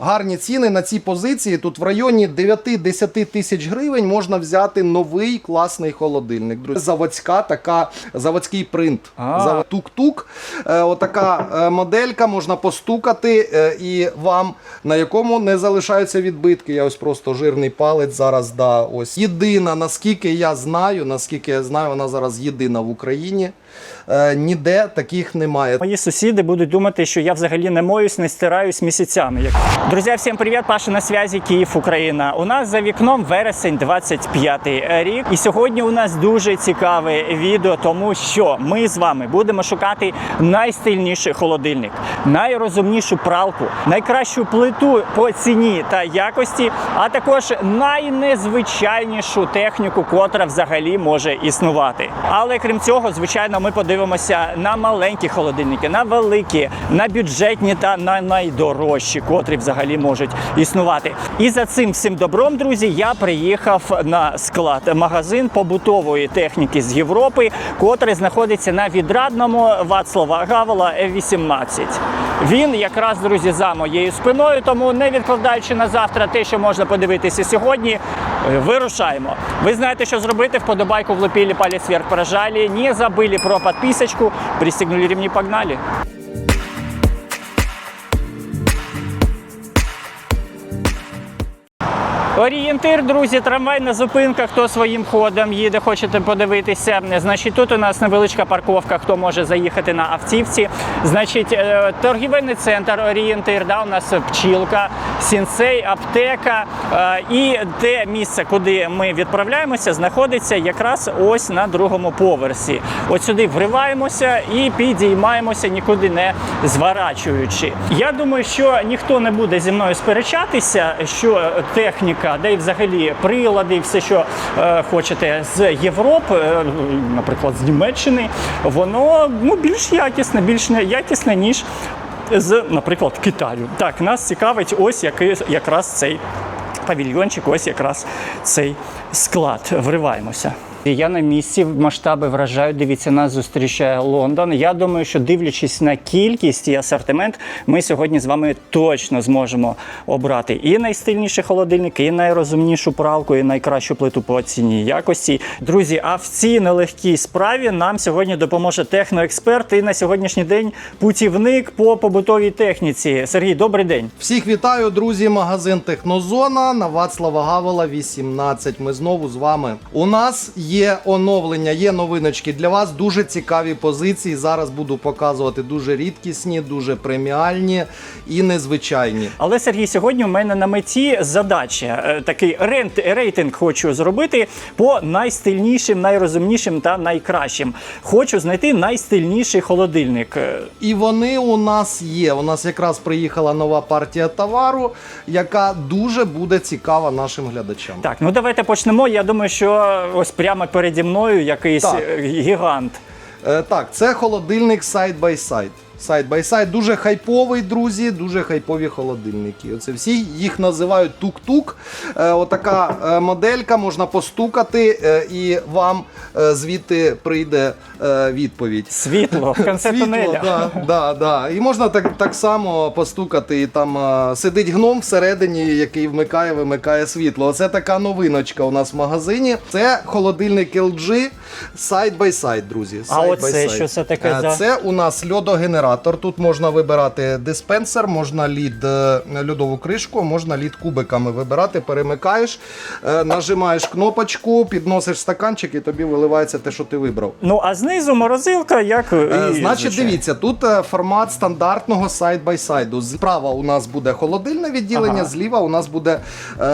Гарні ціни на ці позиції. Тут в районі 9-10 тисяч гривень можна взяти новий класний холодильник. Друзі, заводська така заводський принт. А. Зав- Тук-тук. Е, отака е, моделька можна постукати, е, і вам на якому не залишаються відбитки. Я ось просто жирний палець зараз. Да, ось єдина, наскільки я знаю, наскільки я знаю, вона зараз єдина в Україні. Е, ніде таких немає. Мої сусіди будуть думати, що я взагалі не моюсь, не стираюсь місяцями. Друзі, всім привіт! Паша на зв'язі Київ, Україна. У нас за вікном вересень 25 рік. І сьогодні у нас дуже цікаве відео, тому що ми з вами будемо шукати найстильніший холодильник, найрозумнішу пралку, найкращу плиту по ціні та якості, а також найнезвичайнішу техніку, котра взагалі може існувати. Але крім цього, звичайно, ми подивимося на маленькі холодильники, на великі, на бюджетні та на найдорожчі, котрі взагалі можуть існувати. І за цим всім добром, друзі, я приїхав на склад магазин побутової техніки з Європи, котрий знаходиться на відрадному Вацлава Гавела 18. Він якраз, друзі, за моєю спиною, тому не відкладаючи на завтра те, що можна подивитися сьогодні, е, вирушаємо. Ви знаєте, що зробити, вподобайку влепили, палец вверх прожали, не забыли про подписочку, пристегнули ремни, погнали. Орієнтир, друзі, трамвайна зупинка. Хто своїм ходом їде, хочете подивитися. Значить, тут у нас невеличка парковка, хто може заїхати на автівці. Значить, е, торгівельний центр орієнтир. Да, у нас пчілка, сінсей, аптека. Е, І те місце, куди ми відправляємося, знаходиться якраз ось на другому поверсі. От сюди вриваємося і підіймаємося, нікуди не зворачуючи. Я думаю, що ніхто не буде зі мною сперечатися, що техніка, де і взагалі прилади, все, що е, хочете з Європи, е, наприклад, з Німеччини, воно ну, більш якісне, більш якісне, ніж з, наприклад, Китаю. Так, нас цікавить ось який, якраз цей павільйончик, ось якраз цей склад. Вриваємося. Я на місці масштаби вражають. Дивіться, нас зустрічає Лондон. Я думаю, що дивлячись на кількість і асортимент, ми сьогодні з вами точно зможемо обрати і найстильніший холодильник, і найрозумнішу пралку, і найкращу плиту по ціні якості. Друзі, а в цій нелегкій справі нам сьогодні допоможе техноексперт і на сьогоднішній день путівник по побутовій техніці. Сергій, добрий день. Всіх вітаю, друзі. Магазин Технозона на Вацлава Гавела 18. Ми знову з вами. У нас є оновлення, є новиночки для вас. Дуже цікаві позиції. Зараз буду показувати дуже рідкісні, дуже преміальні і незвичайні. Але Сергій, сьогодні у мене на меті задача. Е, Такий рент, рейтинг хочу зробити по найстильнішим, найрозумнішим та найкращим. Хочу знайти найстильніший холодильник. Е, І вони у нас є. У нас якраз приїхала нова партія товару, яка дуже буде цікава нашим глядачам. Так, ну давайте почнемо. Я думаю, що ось прямо переді мною якийсь Так. е, гігант. Е, так, це холодильник side by side. Side by side. Дуже хайповий, друзі, дуже хайпові холодильники. Оце всі їх називають тук-тук. Е, отака е, моделька, можна постукати, е, і вам звідти прийде відповідь. Світло в кінці Світло, тунеля. да, да, да. І можна так, так само постукати, і там сидить гном всередині, який вмикає, вимикає світло. Оце така новиночка у нас в магазині. Це холодильник LG side by side, друзі. А Side оце by side. що це таке за- Це у нас льодогенератор. Тут можна вибирати диспенсер, можна лід е, льодову кришку, можна лід кубиками вибирати, перемикаєш, е, нажимаєш кнопочку, підносиш стаканчик і тобі виливається те, що ти вибрав. Ну а знизу морозилка, як Е, і, Значить, дивіться, тут формат стандартного сайд-бай-сайду. Справа у нас буде холодильне відділення, Ага. зліва у нас буде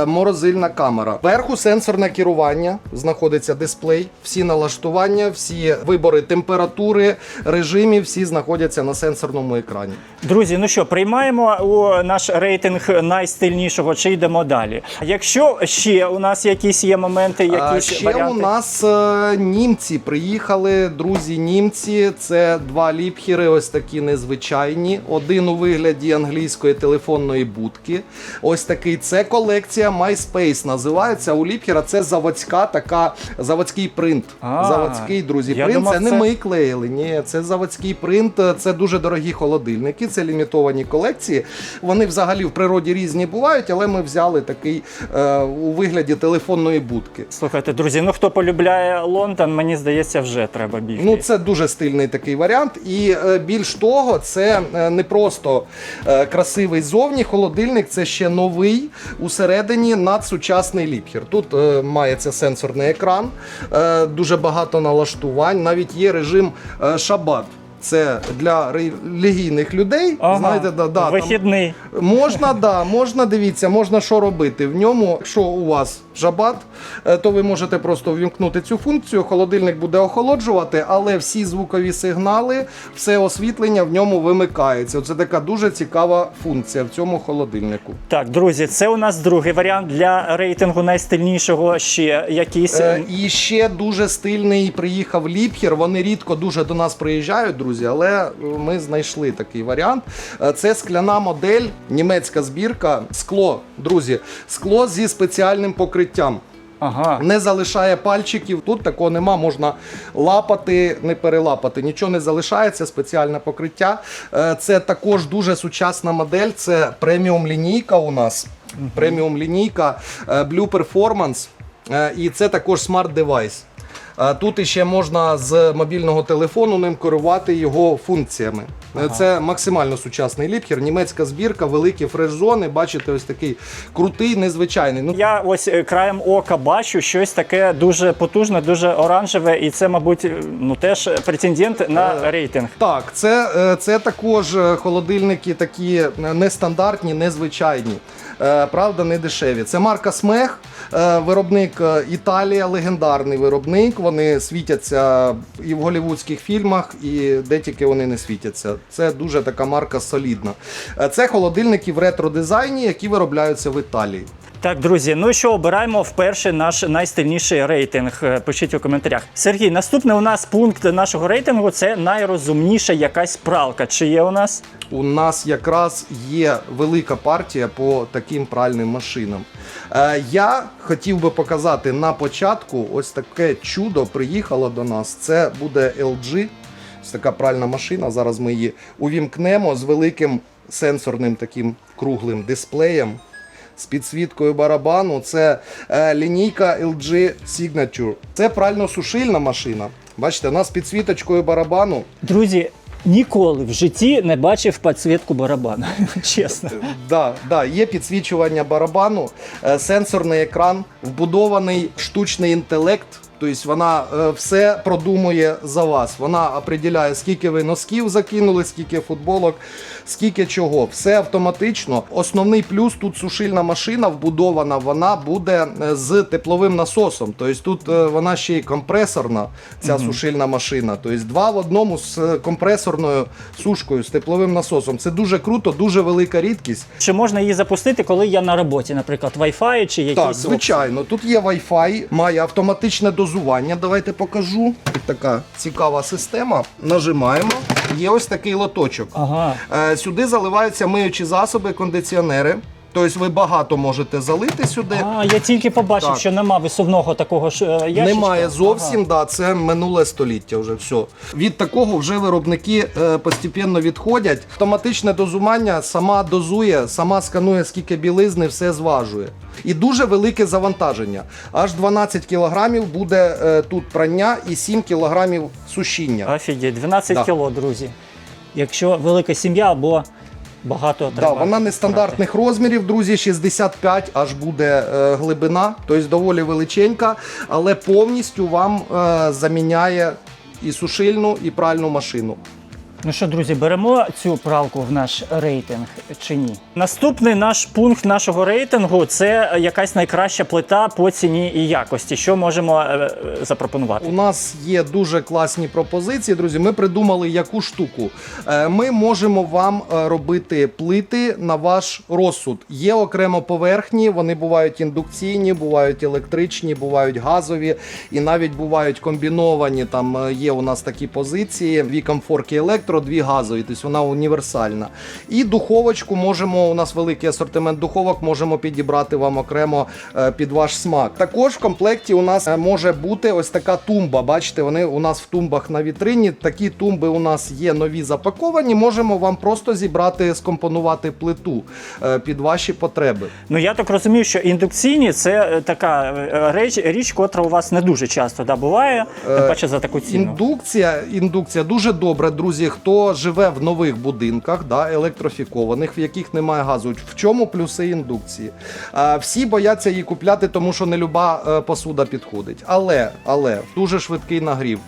морозильна камера. Вверху сенсорне керування, знаходиться дисплей. Всі налаштування, всі вибори температури, режимів, всі знаходяться на сенсорному екрані. Друзі, ну що, приймаємо у наш рейтинг найстильнішого чи йдемо далі? Якщо ще у нас якісь є моменти, якісь ще варіанти? у нас е, німці приїхали, друзі німці. Це два ліпхери, ось такі незвичайні. Один у вигляді англійської телефонної будки. Ось такий. Це колекція MySpace називається. У ліпхера це заводська така, заводський принт. А, заводський, друзі, принт. думав, це не це- ми клеїли. Ні, це заводський принт. Це дуже дуже дорогі холодильники, це лімітовані колекції. Вони взагалі в природі різні бувають, але ми взяли такий е, у вигляді телефонної будки. Слухайте, друзі, ну хто полюбляє Лондон, мені здається, вже треба бігти. Ну, це дуже стильний такий варіант. І е, більш того, це е, не просто е, красивий зовні холодильник, це ще новий усередині надсучасний ліпхер. Тут е, мається сенсорний екран, е, дуже багато налаштувань, навіть є режим е, шабат. Це для релігійних людей. Ага, Знаєте, да, да, там- вихідний. Можна, да, можна дивіться, можна що робити. В ньому, якщо у вас жабат, е, то ви можете просто ввімкнути цю функцію. Холодильник буде охолоджувати, але всі звукові сигнали, все освітлення в ньому вимикається. Це така дуже цікава функція в цьому холодильнику. Так, друзі, це у нас другий варіант для рейтингу найстильнішого. Ще якийсь. Е, і ще дуже стильний приїхав Ліпхер. Вони рідко дуже до нас приїжджають, друзі, але е, ми знайшли такий варіант. Е, Це скляна модель, німецька збірка, скло, друзі, скло зі спеціальним покриттям. Ага. Не залишає пальчиків. Тут такого нема, можна лапати, не перелапати. Нічого не залишається, спеціальне покриття. Е, Це також дуже сучасна модель. Це преміум лінійка у нас. Преміум лінійка Blue Performance. І це також смарт-девайс. Тут іще можна з мобільного телефону ним керувати його функціями. Е, Це максимально сучасний ліпхер, німецька збірка, великі фреш-зони. Бачите, ось такий крутий, незвичайний. Ну, Я ось е, краєм ока бачу щось таке дуже потужне, дуже оранжеве, і це, мабуть, е, ну теж претендент на рейтинг. Так, це, це також холодильники такі нестандартні, незвичайні. Е, Правда, не дешеві. Це марка Смех, е, виробник е, Італія, легендарний виробник. Вони світяться і в голівудських фільмах, і де тільки вони не світяться. Це дуже така марка солідна. Це холодильники в ретро-дизайні, які виробляються в Італії. Так, друзі, ну що, обираємо вперше наш найстильніший рейтинг. Е, Пишіть у коментарях. Сергій, наступний у нас пункт нашого рейтингу це найрозумніша якась пралка. Чи є у нас? У нас якраз є велика партія по таким пральним машинам. Е, я хотів би показати на початку ось таке чудо приїхало до нас. Це буде LG. Ось така пральна машина. Зараз ми її увімкнемо з великим сенсорним таким круглим дисплеєм. З підсвіткою барабану це е, лінійка LG Signature. Це прально-сушильна машина. Бачите, вона з підсвіточкою барабану. Друзі, ніколи в житті не бачив підсвітку барабана. Чесно. Да, да, є підсвічування барабану, е, сенсорний екран, вбудований штучний інтелект. Тобто вона е, все продумує за вас. Вона определяє, скільки ви носків закинули, скільки футболок, скільки чого. Все автоматично. Основний плюс тут сушильна машина вбудована, вона буде е, з тепловим насосом. Тобто тут е, вона ще й компресорна, ця сушильна машина. Тобто два в одному з компресорною сушкою, з тепловим насосом. Це дуже круто, дуже велика рідкість. Чи можна її запустити, коли я на роботі, наприклад, Wi-Fi чи якісь Так, звичайно, тут є Wi-Fi, має автоматичне дозування. Давайте покажу. Тут така цікава система. Нажимаємо. Є ось такий лоточок. Ага. Е, Сюди заливаються миючі засоби, кондиціонери. Тобто ви багато можете залити сюди. А, я тільки побачив, Так. що нема висувного такого ж е, ящичка. Немає зовсім, да, це минуле століття вже все. Від такого вже виробники е, постепенно відходять. Автоматичне дозування сама дозує, сама сканує, скільки білизни, все зважує. І дуже велике завантаження. Аж 12 кілограмів буде е, тут прання і 7 кілограмів сушіння. Офігеть, 12 Да. кіло, друзі. Якщо велика сім'я або багато Да, вона нестандартних розмірів, друзі, 65 аж буде е, глибина, тобто доволі величенька, але повністю вам е, заміняє і сушильну, і пральну машину. Ну що, друзі, беремо цю пралку в наш рейтинг чи ні? Наступний наш пункт нашого рейтингу це якась найкраща плита по ціні і якості. Що можемо е, е, запропонувати? У нас є дуже класні пропозиції, друзі. Ми придумали яку штуку. Е, Ми можемо вам е, робити плити на ваш розсуд. Є окремо поверхні, вони бувають індукційні, бувають електричні, бувають газові і навіть бувають комбіновані. Там е, є у нас такі позиції: Вікомфорки Електро. Електро, дві газові, тобто вона універсальна. І духовочку можемо, у нас великий асортимент духовок, можемо підібрати вам окремо е, під ваш смак. Також в комплекті у нас е, може бути ось така тумба. Бачите, вони у нас в тумбах на вітрині. Такі тумби у нас є нові запаковані. Можемо вам просто зібрати, скомпонувати плиту е, під ваші потреби. Ну я так розумію, що індукційні це така реч, річ, котра у вас не дуже часто да, буває, тим паче за таку ціну. Індукція, індукція дуже добре, друзі. Хто живе в нових будинках, да, електрофікованих, в яких немає газу. В чому плюси індукції? А, всі бояться її купляти, тому що не люба е, посуда підходить. Але, але дуже швидкий нагрів.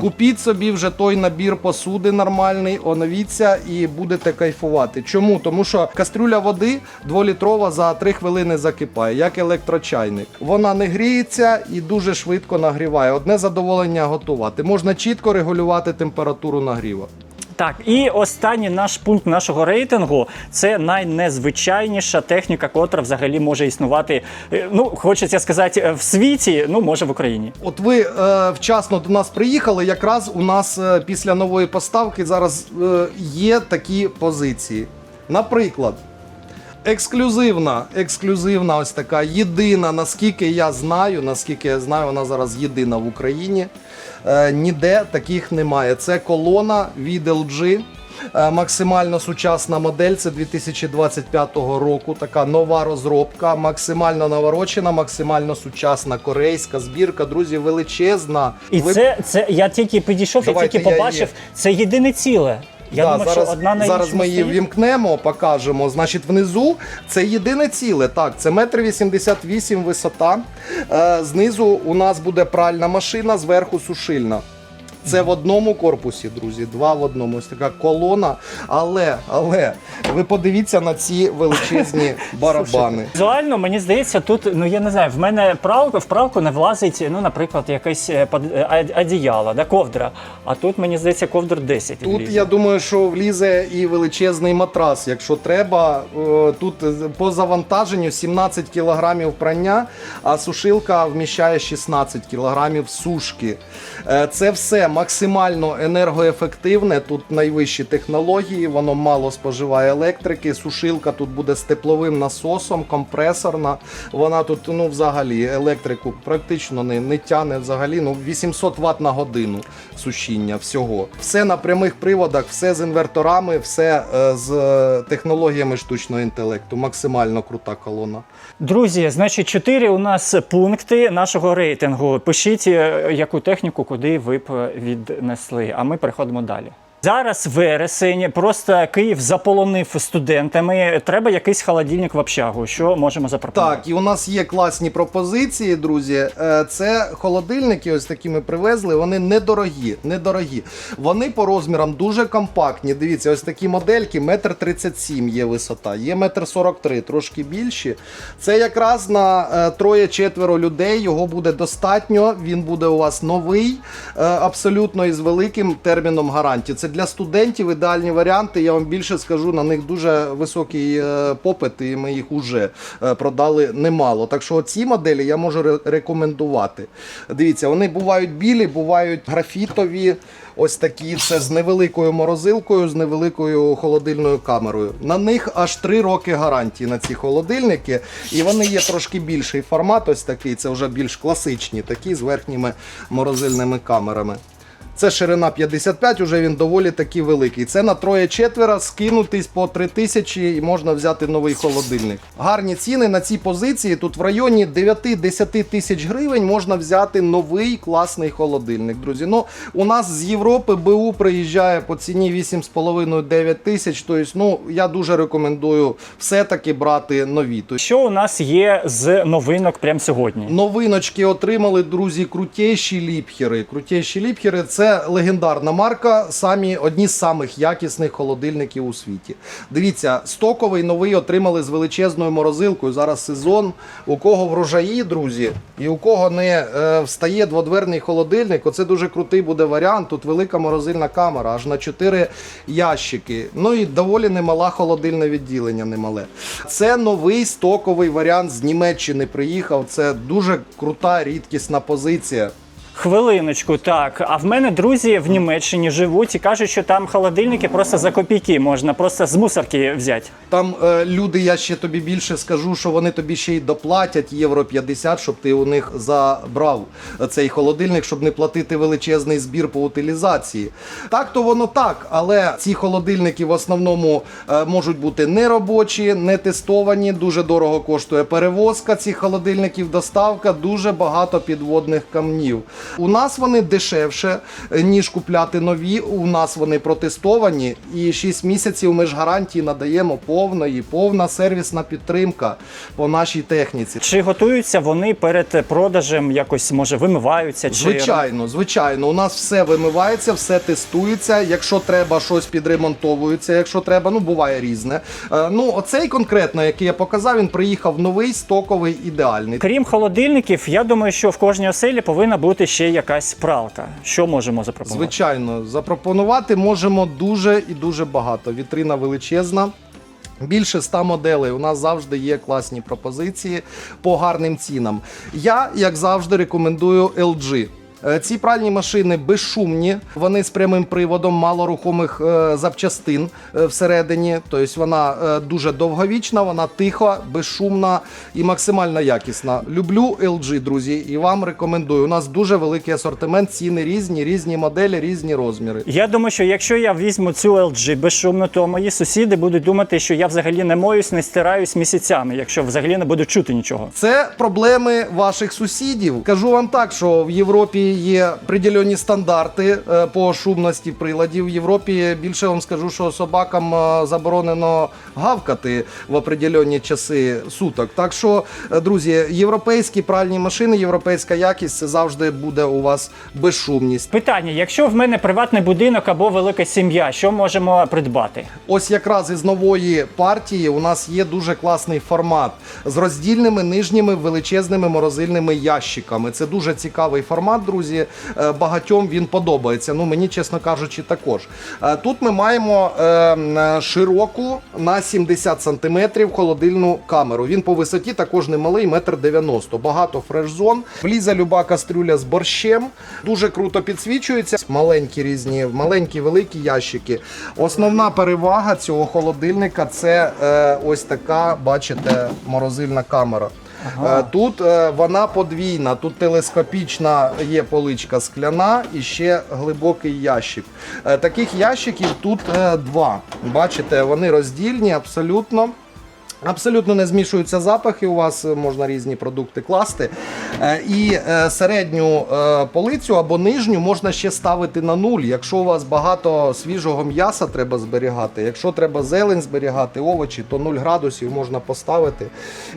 Купіть собі вже той набір посуди нормальний, оновіться і будете кайфувати. Чому? Тому що кастрюля води 2-літрова за 3 хвилини закипає, як електрочайник. Вона не гріється і дуже швидко нагріває. Одне задоволення готувати. Можна чітко регулювати температуру нагріву. Так, і останній наш пункт нашого рейтингу це найнезвичайніша техніка, котра взагалі може існувати. е, Ну, хочеться сказати, е, в світі, ну може в Україні. От ви е, вчасно до нас приїхали. Якраз у нас е, після нової поставки зараз е, є такі позиції. Наприклад, ексклюзивна, ексклюзивна, ось така єдина, наскільки я знаю, наскільки я знаю, вона зараз єдина в Україні. Е, ніде таких немає. Це колона від LG. Е, Максимально сучасна модель, це 2025 року. Така нова розробка, максимально наворочена, максимально сучасна корейська збірка. Друзі, величезна. І Ви- це, це я тільки підійшов, Давайте я тільки я побачив, її- це єдине ціле. Я Да, думаю, зараз, що одна на зараз ми її стоїть. вімкнемо, покажемо. Значить, внизу це єдине ціле. Так, це метр вісімдесят вісім висота. Е, знизу у нас буде пральна машина, зверху сушильна. Це в одному корпусі, друзі, два в одному. Ось така колона. Але, але ви подивіться на ці величезні барабани. Візуально, мені здається, тут, ну я не знаю, в мене пралка, в пралку не влазить, ну, наприклад, якесь е, е, одіяло, да, ковдра. А тут, мені здається, ковдр 10 Тут влізе. я думаю, що влізе і величезний матрас, якщо треба. Е, Тут по завантаженню 17 кілограмів прання, а сушилка вміщає 16 кілограмів сушки. Е, Це все максимально енергоефективне. Тут найвищі технології, воно мало споживає електрики. Сушилка тут буде з тепловим насосом, компресорна. Вона тут ну взагалі електрику практично не, не тяне взагалі. Ну 800 Вт на годину сушіння всього. Все на прямих приводах, все з інверторами, все е, з е, технологіями штучного інтелекту. Максимально крута колона. Друзі, значить, чотири у нас пункти нашого рейтингу. Пишіть, яку техніку куди ви б віднесли. А ми переходимо далі. Зараз вересень, просто Київ заполонив студентами. Треба якийсь холодильник в общагу. Що можемо запропонувати? Так, і у нас є класні пропозиції, друзі. Е, Це холодильники, ось такі ми привезли. Вони недорогі. недорогі. Вони по розмірам дуже компактні. Дивіться, ось такі модельки, метр 37 є висота, є метр 43, трошки більші. Це якраз на е, троє-четверо людей. Його буде достатньо. Він буде у вас новий, е, абсолютно із великим терміном гарантії. Це для студентів ідеальні варіанти. Я вам більше скажу, на них дуже високий е, попит, і ми їх уже е, продали немало. Так що ці моделі я можу рекомендувати. Дивіться, вони бувають білі, бувають графітові. Ось такі це з невеликою морозилкою, з невеликою холодильною камерою. На них аж 3 роки гарантії на ці холодильники, і вони є трошки більший формат. Ось такий. Це вже більш класичні, такі з верхніми морозильними камерами. Це ширина 55, уже він доволі таки великий. Це на троє четверо скинутись по 3 тисячі і можна взяти новий холодильник. Гарні ціни на ці позиції. Тут в районі 9-10 тисяч гривень можна взяти новий класний холодильник. Друзі, ну у нас з Європи БУ приїжджає по ціні 8,5-9 тисяч. Тобто, ну я дуже рекомендую все-таки брати нові. Тобто, Що у нас є з новинок прямо сьогодні? Новиночки отримали, друзі, крутіші ліпхери. Крутіші ліпхери це легендарна марка, самі одні з самих якісних холодильників у світі. Дивіться, стоковий новий отримали з величезною морозилкою. Зараз сезон. У кого врожаї, друзі, і у кого не е, встає дводверний холодильник, оце дуже крутий буде варіант. Тут велика морозильна камера, аж на 4 ящики. Ну і доволі немала холодильне відділення, немале. Це новий стоковий варіант з Німеччини приїхав. Це дуже крута, рідкісна позиція. Хвилиночку, так. А в мене друзі в Німеччині живуть і кажуть, що там холодильники просто за копійки можна, просто з мусорки взяти. Там е, люди, я ще тобі більше скажу, що вони тобі ще й доплатять євро 50, щоб ти у них забрав цей холодильник, щоб не платити величезний збір по утилізації. Так то воно так, але ці холодильники в основному е, можуть бути неробочі, не тестовані, дуже дорого коштує перевозка цих холодильників, доставка, дуже багато підводних камнів. У нас вони дешевше, е, ніж купляти нові. У нас вони протестовані, і 6 місяців ми ж гарантії надаємо повної, повна сервісна підтримка по нашій техніці. Чи готуються вони перед продажем якось, може, вимиваються? Чи... Звичайно, звичайно, у нас все вимивається, все тестується. Якщо треба, щось підремонтовується. Якщо треба, ну буває різне. Е, Ну, оцей конкретно, який я показав, він приїхав новий, стоковий, ідеальний. Крім холодильників, я думаю, що в кожній оселі повинна бути ще якась пралка. Що можемо запропонувати? Звичайно, запропонувати можемо дуже і дуже багато. Вітрина величезна. Більше 100 моделей. У нас завжди є класні пропозиції по гарним цінам. Я, як завжди, рекомендую LG. Е, Ці пральні машини безшумні, вони з прямим приводом, мало рухомих е, запчастин е, всередині. Тобто вона дуже довговічна, вона тиха, безшумна і максимально якісна. Люблю LG, друзі, і вам рекомендую. У нас дуже великий асортимент, ціни різні, різні моделі, різні розміри. Я думаю, що якщо я візьму цю LG безшумно, то мої сусіди будуть думати, що я взагалі не моюсь, не стираюсь місяцями, якщо взагалі не буду чути нічого. Це проблеми ваших сусідів. Кажу вам так, що в Європі є приділені стандарти е, по шумності приладів. В Європі більше вам скажу, що собакам е, заборонено гавкати в определені часи суток. Так що, е, друзі, європейські пральні машини, європейська якість це завжди буде у вас безшумність. Питання: якщо в мене приватний будинок або велика сім'я, що можемо придбати? Ось якраз із нової партії у нас є дуже класний формат з роздільними нижніми величезними морозильними ящиками. Це дуже цікавий формат, друзі. Е, Багатьом він подобається. Ну мені, чесно кажучи, також. Е, Тут ми маємо е, широку на 70 см холодильну камеру. Він по висоті також немалий, метр 90. Багато фреш-зон. Влізе люба кастрюля з борщем. Дуже круто підсвічується. Маленькі різні, маленькі, великі ящики. Основна перевага цього холодильника це ось така, бачите, морозильна камера. Е, Тут е, вона подвійна, тут телескопічна є поличка скляна і ще глибокий ящик. Е, Таких ящиків тут два. Бачите, вони роздільні абсолютно. Абсолютно не змішуються запахи. У вас е, можна різні продукти класти. Е, І е, середню полицю або нижню можна ще ставити на нуль. Якщо у вас багато свіжого м'яса треба зберігати, якщо треба зелень зберігати, овочі, то 0 градусів можна поставити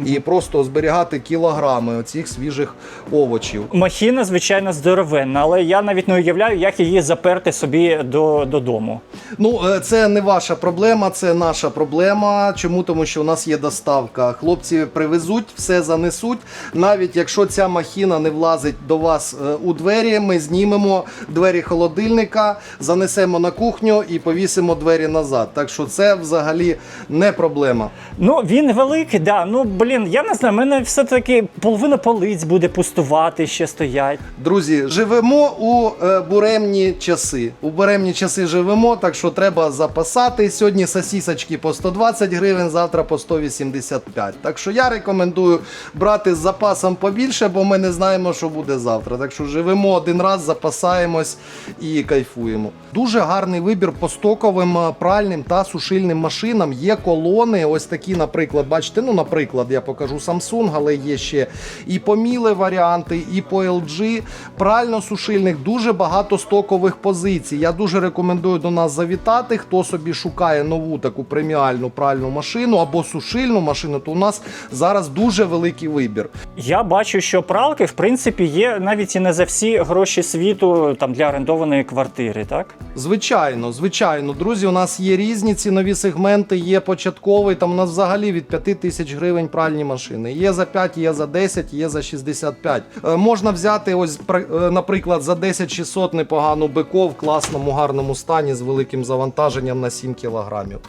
і просто зберігати кілограми оцих свіжих овочів. Махіна, звичайно, здоровенна, але я навіть не уявляю, як її заперти собі до, додому. Ну, це не ваша проблема, це наша проблема. Чому? Тому що у нас є доставка. Хлопці привезуть, все занесуть. Навіть якщо ця махіна не влазить до вас е, у двері, ми знімемо двері холодильника, занесемо на кухню і повісимо двері назад. Так що це взагалі не проблема. Ну, він великий, да. Ну, блін, я не знаю, в мене все-таки половина полиць буде пустувати, ще стоять. Друзі, живемо у е, буремні часи. У буремні часи живемо, так що треба запасати. Сьогодні сосісочки по 120 гривень, завтра по 185. Так що я рекомендую брати з запасом побільше, бо ми не знаємо, що буде завтра. Так що живемо один раз, запасаємось і кайфуємо. Дуже гарний вибір по стоковим пральним та сушильним машинам. Є колони, ось такі, наприклад, бачите, ну, наприклад, я покажу Samsung, але є ще і по Miele варіанти, і по LG. Прально-сушильних дуже багато стокових позицій. Я дуже рекомендую до нас завітати. Хто собі шукає нову таку преміальну пральну машину або сушильну машину, то у нас зараз дуже великий вибір. Я бачу, що пралки, в принципі, є навіть і не за всі гроші світу там для орендованої квартири, так? Звичайно, звичайно, друзі, у нас є різні цінові сегменти, є початковий, там у нас взагалі від 5 тисяч гривень пральні машини. Є за 5, є за 10, є за 65. Е, можна взяти, ось, е, наприклад, за 10 600 непогану бико в класному, гарному стані з великим завантаженням на 7 кілограмів.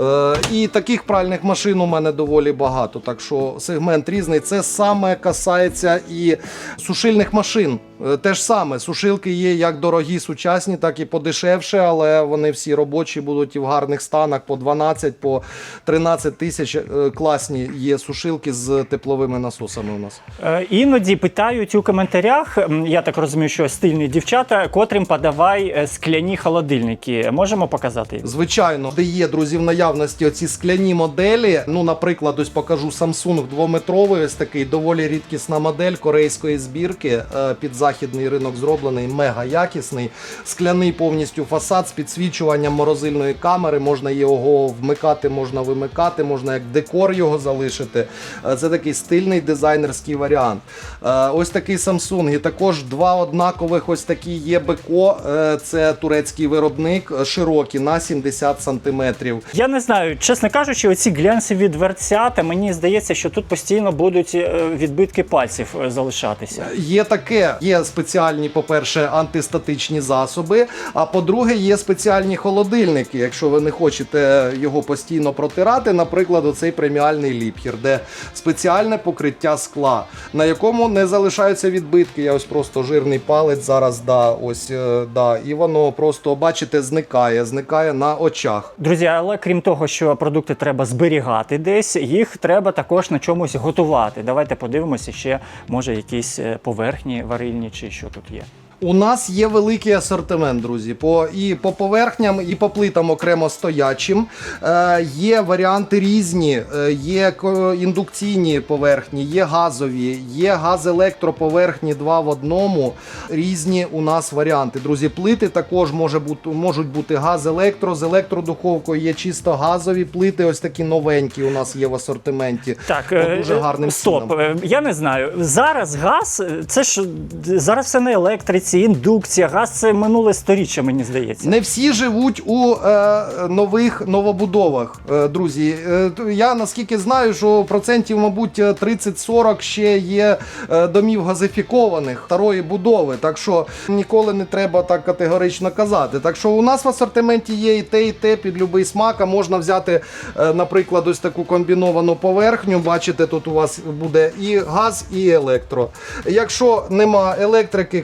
Е, і таких пральних машин машин у мене доволі багато, так що сегмент різний. Це саме касається і сушильних машин. Е, Те ж саме, сушилки є як дорогі, сучасні, так і подешевше, але вони всі робочі будуть і в гарних станах по 12, по 13 тисяч. Е, Класні є сушилки з тепловими насосами у нас. Е, Іноді питають у коментарях, я так розумію, що стильні дівчата, котрим подавай скляні холодильники. Можемо показати? Звичайно, де є друзі в наявності оці скляні моделі. Ну, наприклад, ось покажу Samsung двометровий, ось такий доволі рідкісна модель корейської збірки. е, Під західний ринок зроблений, мега якісний. Скляний повністю фасад з підсвічуванням морозильної камери. Можна його вмикати, можна вимикати, можна як декор його залишити. Е, Це такий стильний дизайнерський варіант. Е, Ось такий Samsung. І також два однакових ось такі є Беко. Це турецький виробник, широкі на 70 сантиметрів. Я не знаю, чесно кажучи, оці глянцеві дверцята, мені здається, що тут постійно будуть е, відбитки пальців е, залишатися. Є таке, є спеціальні, по-перше, антистатичні засоби. А по-друге, є спеціальні холодильники. Якщо ви не хочете його постійно протирати, наприклад, оцей преміальний ліпхер, де спеціальне покриття скла, на якому не залишаються відбитки. Я ось просто жирний палець зараз, да, ось е, да, і воно просто, бачите, зникає, зникає на очах. Друзі, але крім того, що продукти треба зберігати десь, їх треба також на чомусь готувати. Давайте подивимося ще, може, якісь е, поверхні варильні чи що тут є. У нас є великий асортимент, друзі. По, і по поверхням, і по плитам окремо стоячим. Е, є варіанти різні, е, є індукційні поверхні, є газові, є газ-електроповерхні два в одному. Різні у нас варіанти. Друзі, плити також може бути, можуть бути газ-електро. З електродуховкою є чисто газові плити. Ось такі новенькі у нас є в асортименті. Так, По е, дуже гарним стоп. цінам. е, Я не знаю. Зараз газ, це ж зараз все на електриці, індукція. Газ це минуле сторіччя, мені здається. Не всі живуть у е, нових новобудовах, е, друзі. Е, я наскільки знаю, що процентів, мабуть, 30-40 ще є е, домів газифікованих старої будови. Так що ніколи не треба так категорично казати. Так що у нас в асортименті є і те, і те під будь-який смак. А можна взяти, е, наприклад, ось таку комбіновану поверхню. Бачите, тут у вас буде і газ, і електро. Якщо нема електрики,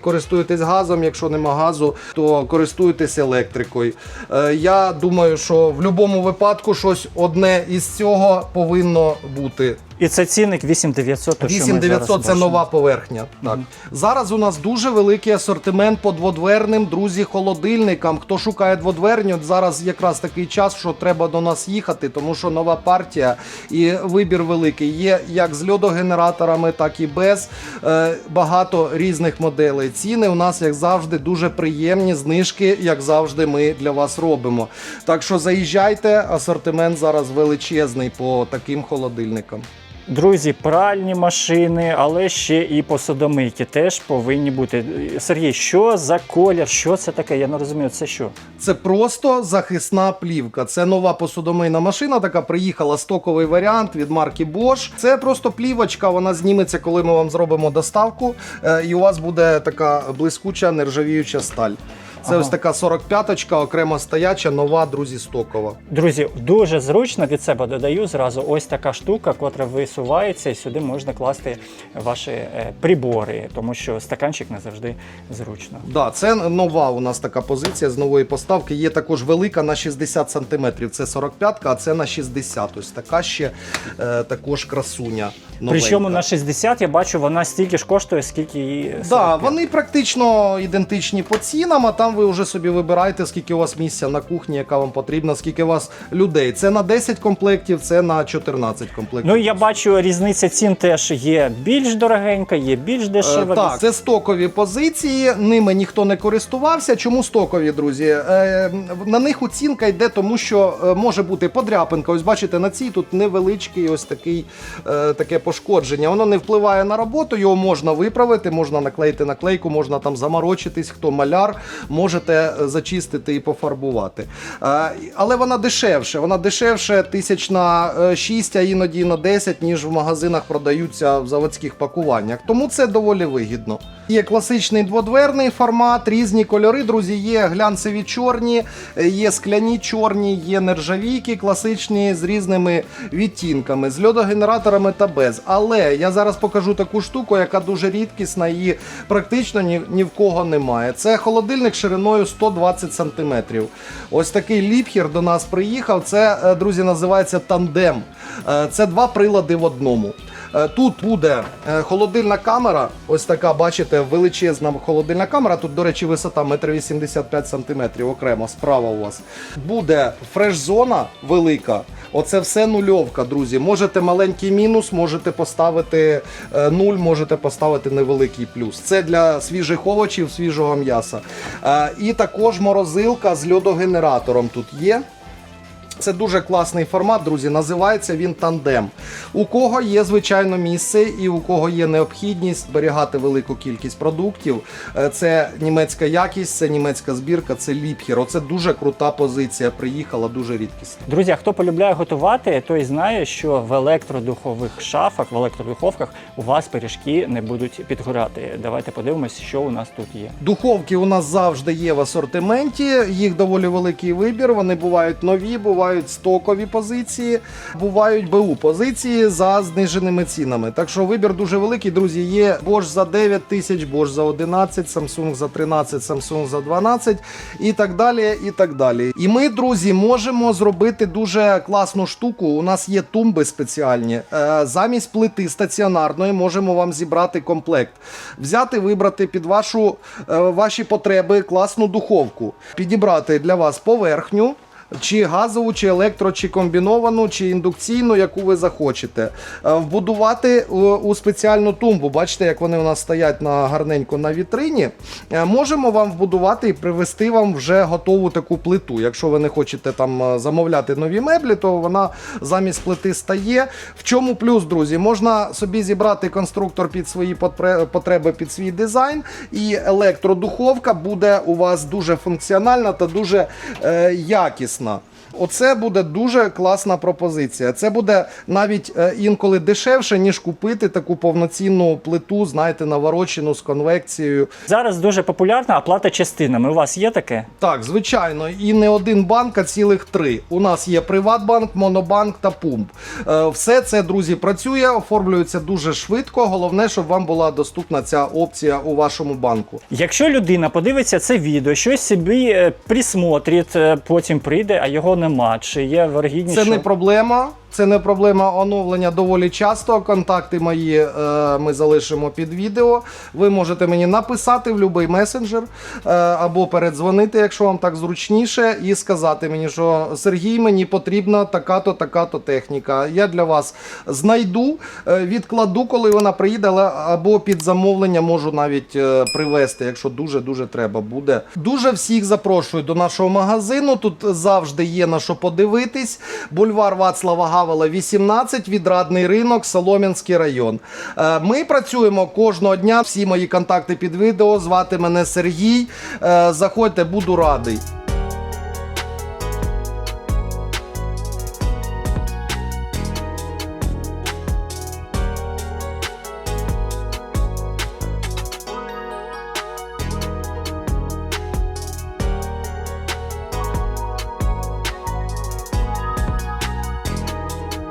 користуєтесь газом. Якщо нема газу, то користуйтесь електрикою. Е, Я думаю, що в будь-якому випадку щось одне із цього повинно бути. І це цінник 8900, то що ми 8900 зараз це бачимо. нова поверхня. Так. Зараз у нас дуже великий асортимент по дводверним, друзі, холодильникам. Хто шукає дводверню, зараз якраз такий час, що треба до нас їхати, тому що нова партія і вибір великий. Є як з льодогенераторами, так і без. Е, багато різних моделей. Ціни у нас, як завжди, дуже приємні. Знижки, як завжди, ми для вас робимо. Так що заїжджайте, асортимент зараз величезний по таким холодильникам. Друзі, пральні машини, але ще і посудомийки теж повинні бути. Сергій, що за колір? Що це таке? Я не розумію, це що? Це просто захисна плівка. Це нова посудомийна машина, така приїхала стоковий варіант від марки Bosch. Це просто плівочка, вона зніметься, коли ми вам зробимо доставку, е, і у вас буде така блискуча нержавіюча сталь. Це Ага. ось така 45-очка, окремо стояча, нова, друзі, стокова. Друзі, дуже зручно від себе додаю зразу ось така штука, котра висувається, і сюди можна класти ваші е, прибори, тому що стаканчик не завжди зручно. Да, це нова у нас така позиція з нової поставки. Є також велика на 60 см. Це 45-ка, а це на 60. Ось така ще е, також красуня. Новенька. Причому на 60 я бачу, вона стільки ж коштує, скільки її. Да, вони практично ідентичні по цінам, а там ви вже собі вибираєте, скільки у вас місця на кухні, яка вам потрібна, скільки у вас людей. Це на 10 комплектів, це на 14 комплектів. Ну я бачу, різниця цін теж є більш дорогенька, є більш Е, дешева. Так, це стокові позиції, ними ніхто не користувався. Чому стокові, друзі? Е, На них оцінка йде, тому що е, може бути подряпинка. Ось бачите, на цій тут невеличкий ось такий, е, таке пошкодження. Воно не впливає на роботу, його можна виправити, можна наклеїти наклейку, можна там заморочитись, хто маляр, можете е, зачистити і пофарбувати. Е, Але вона дешевше. Вона дешевше тисяч на 6, а іноді на 10, ніж в магазинах продаються в заводських пакуваннях. Тому це доволі вигідно. Є класичний дводверний формат, різні кольори. Друзі, є глянцеві чорні, е, є скляні чорні, є нержавійки класичні з різними відтінками, з льодогенераторами та без. Але я зараз покажу таку штуку, яка дуже рідкісна, її практично ні, ні в кого немає. Це холодильник шириною 120 см. Ось такий ліпхір до нас приїхав. Це, е, друзі, називається тандем. Е, Це два прилади в одному. Е, Тут буде е, холодильна камера, ось така, бачите, величезна холодильна камера. Тут, до речі, висота 1,85 см окремо, справа у вас. Буде фреш-зона велика. Оце все нульовка, друзі. Можете маленький мінус, можете поставити е, нуль, можете поставити невеликий плюс. Це для свіжих овочів, свіжого м'яса. І також морозилка з льодогенератором тут є. Це дуже класний формат, друзі. Називається він тандем. У кого є звичайно місце і у кого є необхідність зберігати велику кількість продуктів. е, Це німецька якість, це німецька збірка, це ліпхер. Оце дуже крута позиція. Приїхала дуже рідкісна. Друзі, а хто полюбляє готувати, той знає, що в електродухових шафах, в електродуховках у вас пиріжки не будуть підгорати. Давайте подивимось, що у нас тут є. Духовки у нас завжди є в асортименті. Їх доволі великий вибір. Вони бувають нові, бувають стокові позиції, бувають БУ позиції за зниженими цінами. Так що вибір дуже великий, друзі. Є Bosch за 9 тисяч, Bosch за 11, Samsung за 13, Samsung за 12 і так далі. І так далі. І ми, друзі, можемо зробити дуже класну штуку. У нас є тумби спеціальні. Е, Замість плити стаціонарної можемо вам зібрати комплект. Взяти, вибрати під вашу, е, ваші потреби класну духовку, підібрати для вас поверхню. Чи газову, чи електро, чи комбіновану, чи індукційну, яку ви захочете. Е, Вбудувати е, у спеціальну тумбу. Бачите, як вони у нас стоять на гарненько на вітрині. Е, Можемо вам вбудувати і привезти вам вже готову таку плиту. Якщо ви не хочете там замовляти нові меблі, то вона замість плити стає. В чому плюс, друзі? Можна собі зібрати конструктор під свої потреби, під свій дизайн, і електродуховка буде у вас дуже функціональна та дуже е, якісна класна. Оце буде дуже класна пропозиція. Це буде навіть е, інколи дешевше, ніж купити таку повноцінну плиту, знаєте, наворочену з конвекцією. Зараз дуже популярна оплата частинами. У вас є таке? Так, звичайно, і не один банк, а цілих три. У нас є Приватбанк, Монобанк та Пумп. Е, Все це, друзі, працює, оформлюється дуже швидко. Головне, щоб вам була доступна ця опція у вашому банку. Якщо людина подивиться це відео, щось собі е, присмотрить, потім прийде, а його нема. Чи є вергідність? Це що- не проблема. Це не проблема оновлення доволі часто. Контакти мої е, ми залишимо під відео. Ви можете мені написати в будь-який месенджер е, або передзвонити, якщо вам так зручніше, і сказати мені, що Сергій, мені потрібна така-то, така-то техніка. Я для вас знайду, е, відкладу, коли вона приїде, або під замовлення можу навіть е, привезти, якщо дуже дуже треба буде. Дуже всіх запрошую до нашого магазину. Тут завжди є на що подивитись. Бульвар Вацлава Гавела, 18, відрадний ринок, Солом'янський район. Е, Ми працюємо кожного дня. Всі мої контакти під відео. Звати мене Сергій. Е, Заходьте, буду радий.